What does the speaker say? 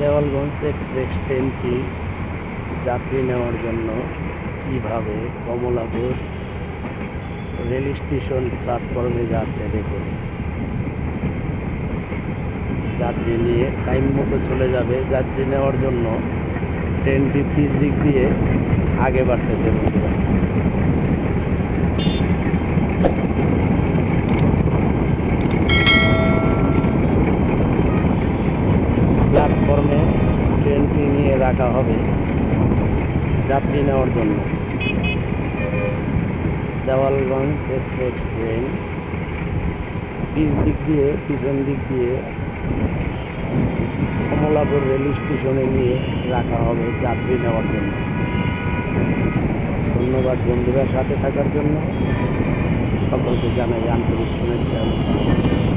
দেওয়ালগঞ্জ express ট্রেনটি যাত্রী নেওয়ার জন্য কীভাবে কমলাপুর রেল স্টেশন প্ল্যাটফর্মে যাচ্ছে দেখুন। যাত্রী নিয়ে টাইম মতো চলে যাবে। যাত্রী নেওয়ার জন্য ট্রেনটি পিচ দিক দিয়ে আগে বাড়তেছে বন্ধুরা প্ল্যাটফর্মে ট্রেনটি নিয়ে রাখা হবে। যাত্রী নেওয়ার জন্য। Dewalganj express train. পিছ দিক দিয়ে, পিছন দিক দিয়ে কমলাপুর রেল স্টেশনে নিয়ে রাখা হবে যাত্রী নেওয়ার জন্য। ধন্যবাদ বন্ধুরা সাথে থাকার জন্য। সকলকে জানাই আন্তরিক শুভেচ্ছা।